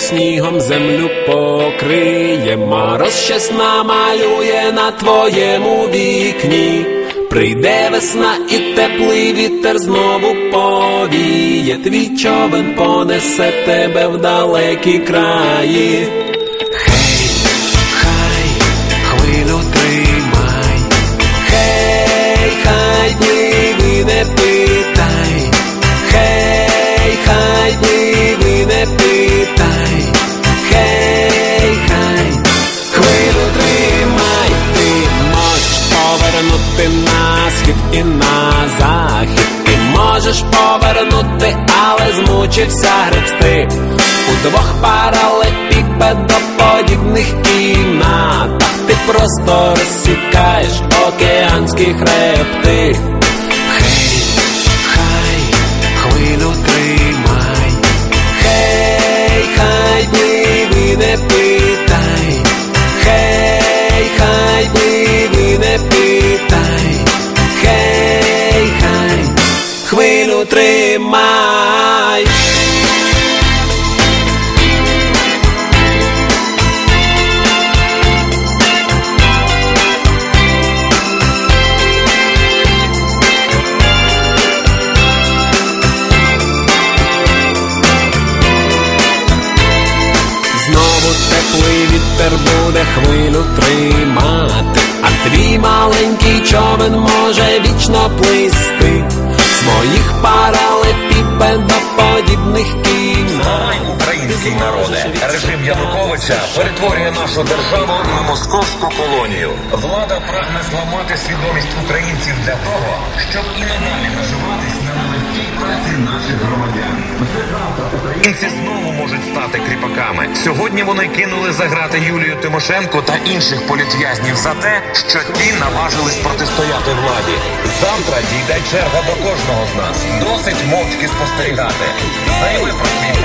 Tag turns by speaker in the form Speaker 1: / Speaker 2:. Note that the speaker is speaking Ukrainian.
Speaker 1: снігом землю покриє, мороз щось намалює на твоєму вікні. Прийде весна і теплий вітер знову повіє, твій човен понесе тебе в далекі краї. Повернути на схід і на захід. Ти можеш повернути, але змучився гребсти у двох паралепіпедоподібних кімнатах. Ти просто розсікаєш океанські хребти. Вітер буде хвилю тримати, а твій маленький човен може вічно плисти своїх паралепіпедоподібних кімнат.
Speaker 2: Український народе, режим Януковича перетворює нашу державу на московську колонію. Влада прагне зламати свідомість українців для того, щоб і надалі наживатись на нелегкій праці наших громадян. Українці знову можуть стати кріпаками. Сьогодні вони кинули за грати Юлію Тимошенко та інших політв'язнів за те, що ті наважились протистояти владі. Завтра дійде черга до кожного з нас. Досить мовчки спостерігати. Займи про свій